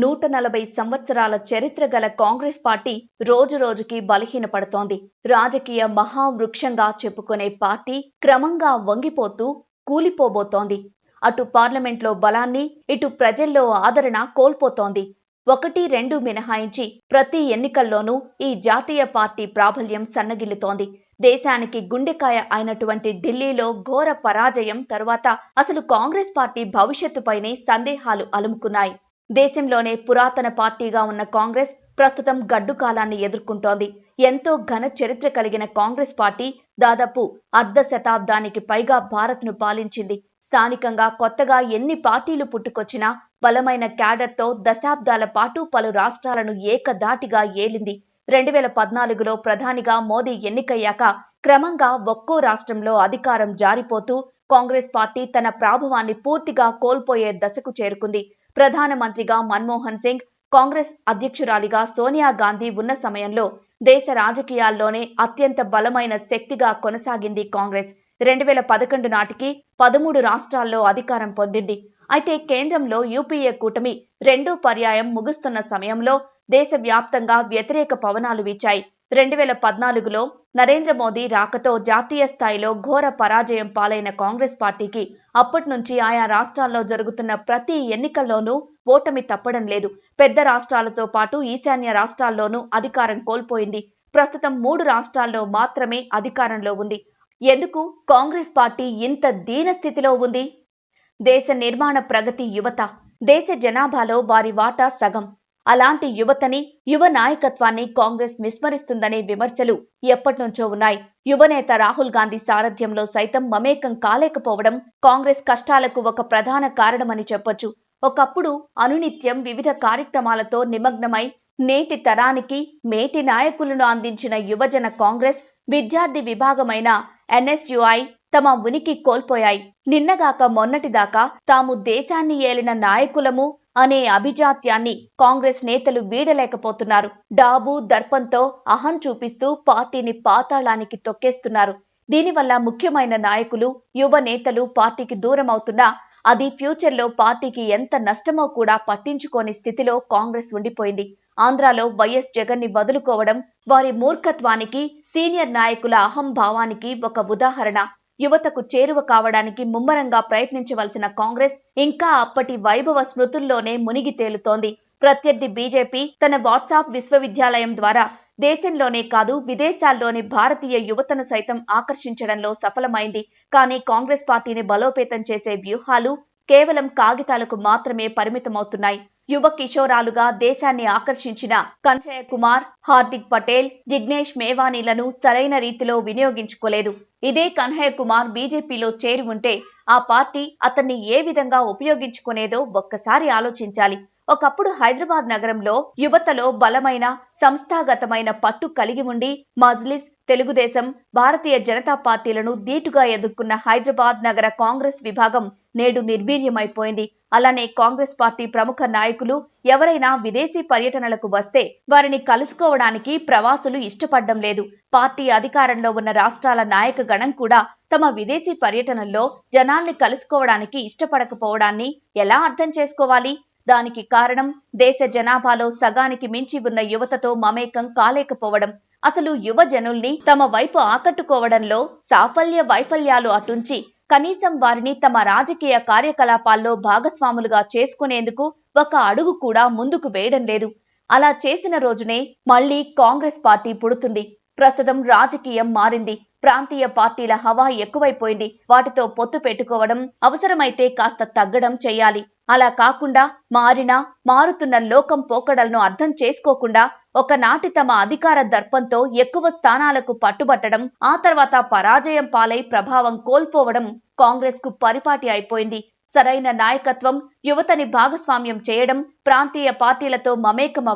నూట నలభై సంవత్సరాల చరిత్ర గల కాంగ్రెస్ పార్టీ రోజు రోజుకి బలహీనపడుతోంది. రాజకీయ మహావృక్షంగా చెప్పుకునే పార్టీ క్రమంగా వంగిపోతూ కూలిపోబోతోంది. అటు పార్లమెంట్లో బలాన్ని ఇటు ప్రజల్లో ఆదరణ కోల్పోతోంది. ఒకటి రెండు మినహాయించి ప్రతి ఎన్నికల్లోనూ ఈ జాతీయ పార్టీ ప్రాబల్యం సన్నగిల్లుతోంది. దేశానికి గుండెకాయ అయినటువంటి ఢిల్లీలో ఘోర పరాజయం తర్వాత అసలు కాంగ్రెస్ పార్టీ భవిష్యత్తుపైనే సందేహాలు అలుముకున్నాయి. దేశంలోనే పురాతన పార్టీగా ఉన్న కాంగ్రెస్ ప్రస్తుతం గడ్డు కాలాన్ని ఎదుర్కొంటోంది. ఎంతో ఘన చరిత్ర కలిగిన కాంగ్రెస్ పార్టీ దాదాపు అర్ధ శతాబ్దానికి పైగా భారత్ను పాలించింది. స్థానికంగా కొత్తగా ఎన్ని పార్టీలు పుట్టుకొచ్చినా బలమైన క్యాడర్తో దశాబ్దాల పాటు పలు రాష్ట్రాలను ఏకదాటిగా ఏలింది. రెండు వేల పద్నాలుగులో ప్రధానిగా మోదీ ఎన్నికయ్యాక క్రమంగా ఒక్కో రాష్ట్రంలో అధికారం జారిపోతూ కాంగ్రెస్ పార్టీ తన ప్రాభవాన్ని పూర్తిగా కోల్పోయే దశకు చేరుకుంది. ప్రధానమంత్రిగా మన్మోహన్ సింగ్ కాంగ్రెస్ అధ్యక్షురాలిగా సోనియా గాంధీ ఉన్న సమయంలో దేశ రాజకీయాల్లోనే అత్యంత బలమైన శక్తిగా కొనసాగింది కాంగ్రెస్. రెండు వేల పదకొండు నాటికి పదమూడు రాష్ట్రాల్లో అధికారం పొందింది. అయితే కేంద్రంలో యూపీఏ కూటమి రెండో పర్యాయం ముగుస్తున్న సమయంలో దేశవ్యాప్తంగా వ్యతిరేక పవనాలు వీచాయి. రెండు వేల పద్నాలుగులో నరేంద్ర మోదీ రాకతో జాతీయ స్థాయిలో ఘోర పరాజయం పాలైన కాంగ్రెస్ పార్టీకి అప్పటి నుంచి ఆయా రాష్ట్రాల్లో జరుగుతున్న ప్రతి ఎన్నికల్లోనూ ఓటమి తప్పడం లేదు. పెద్ద రాష్ట్రాలతో పాటు ఈశాన్య రాష్ట్రాల్లోనూ అధికారం కోల్పోయింది. ప్రస్తుతం మూడు రాష్ట్రాల్లో మాత్రమే అధికారంలో ఉంది. ఎందుకు? కాంగ్రెస్ పార్టీ ఇంత దీన స్థితిలో ఉంది? దేశ నిర్మాణ ప్రగతి యువత దేశ జనాభాలో వారి వాటా సగం. అలాంటి యువతని యువ నాయకత్వాన్ని కాంగ్రెస్ విస్మరిస్తుందనే విమర్శలు ఎప్పటినుంచో ఉన్నాయి. యువనేత రాహుల్ గాంధీ సారథ్యంలో సైతం మమేకం కాలేకపోవడం కాంగ్రెస్ కష్టాలకు ఒక ప్రధాన కారణమని చెప్పొచ్చు. ఒకప్పుడు అనునిత్యం వివిధ కార్యక్రమాలతో నిమగ్నమై నేటి తరానికి మేటి నాయకులను అందించిన యువజన కాంగ్రెస్ విద్యార్థి విభాగమైన ఎన్ఎస్యుఐ తమ ఉనికి కోల్పోయాయి. నిన్నగాక మొన్నటిదాకా తాము దేశాన్ని ఏలిన నాయకులము అనే అభిజాత్యాన్ని కాంగ్రెస్ నేతలు వీడలేకపోతున్నారు. డాబు దర్పంతో అహం చూపిస్తూ పార్టీని పాతాళానికి తొక్కేస్తున్నారు. దీనివల్ల ముఖ్యమైన నాయకులు యువ నేతలు పార్టీకి దూరం అవుతున్నా అది ఫ్యూచర్లో పార్టీకి ఎంత నష్టమో కూడా పట్టించుకోని స్థితిలో కాంగ్రెస్ ఉండిపోయింది. ఆంధ్రాలో వైఎస్ జగన్ని వదులుకోవడం వారి మూర్ఖత్వానికి సీనియర్ నాయకుల అహంభావానికి ఒక ఉదాహరణ. యువతకు చేరువ కావడానికి ముమ్మరంగా ప్రయత్నించవలసిన కాంగ్రెస్ ఇంకా అప్పటి వైభవ స్మృతుల్లోనే మునిగి తేలుతోంది. ప్రత్యర్థి బీజేపీ తన వాట్సాప్ విశ్వవిద్యాలయం ద్వారా దేశంలోనే కాదు విదేశాల్లోని భారతీయ యువతను సైతం ఆకర్షించడంలో సఫలమైంది. కానీ కాంగ్రెస్ పార్టీని బలోపేతం చేసే వ్యూహాలు కేవలం కాగితాలకు మాత్రమే పరిమితమవుతున్నాయి. యువ కిషోరాలుగా దేశాన్ని ఆకర్షించిన కంచయ్య కుమార్ హార్దిక్ పటేల్ జిగ్నేష్ మేవానీలను సరైన రీతిలో వినియోగించుకోలేదు. ఇదే కన్హయ్య కుమార్ బీజేపీలో చేరి ఉంటే ఆ పార్టీ అతన్ని ఏ విధంగా ఉపయోగించుకునేదో ఒక్కసారి ఆలోచించాలి. ఒకప్పుడు హైదరాబాద్ నగరంలో యువతలో బలమైన సంస్థాగతమైన పట్టు కలిగి ఉండి మజ్లిస్ తెలుగుదేశం భారతీయ జనతా పార్టీలను ధీటుగా ఎదుర్కొన్న హైదరాబాద్ నగర కాంగ్రెస్ విభాగం నేడు నిర్వీర్యమైపోయింది. అలానే కాంగ్రెస్ పార్టీ ప్రముఖ నాయకులు ఎవరైనా విదేశీ పర్యటనలకు వస్తే వారిని కలుసుకోవడానికి ప్రవాసులు ఇష్టపడడం లేదు. పార్టీ అధికారంలో ఉన్న రాష్ట్రాల నాయక గణం కూడా తమ విదేశీ పర్యటనల్లో జనాల్ని కలుసుకోవడానికి ఇష్టపడకపోవడాన్ని ఎలా అర్థం చేసుకోవాలి? దానికి కారణం దేశ జనాభాలో సగానికి మించి ఉన్న యువతతో మమేకం కాలేకపోవడం. అసలు యువ జనుల్ని తమ వైపు ఆకట్టుకోవడంలో సాఫల్య వైఫల్యాలు అటుంచి కనీసం వారిని తమ రాజకీయ కార్యకలాపాల్లో భాగస్వాములుగా చేసుకునేందుకు ఒక అడుగు కూడా ముందుకు వేయడం లేదు. అలా చేసిన రోజునే మళ్ళీ కాంగ్రెస్ పార్టీ పుడుతుంది. ప్రస్తుతం రాజకీయం మారింది. ప్రాంతీయ పార్టీల హవా ఎక్కువైపోయింది. వాటితో పొత్తు పెట్టుకోవడం అవసరమైతే కాస్త తగ్గడం చేయాలి. అలా కాకుండా మారినా మారుతున్న లోకం పోకడలను అర్థం చేసుకోకుండా ఒకనాటి తమ అధికార దర్పంతో ఎక్కువ స్థానాలకు పట్టుబట్టడం ఆ తర్వాత పరాజయం పాలై ప్రభావం కోల్పోవడం కాంగ్రెస్కు పరిపాటి అయిపోయింది. సరైన నాయకత్వం యువతని భాగస్వామ్యం చేయడం ప్రాంతీయ పార్టీలతో మమేకం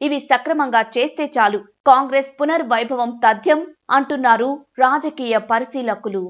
ఇవి సక్రమంగా చేస్తే చాలు. కాంగ్రెస్ పునర్వైభవం తథ్యం అంటున్నారు రాజకీయ పరిశీలకులు.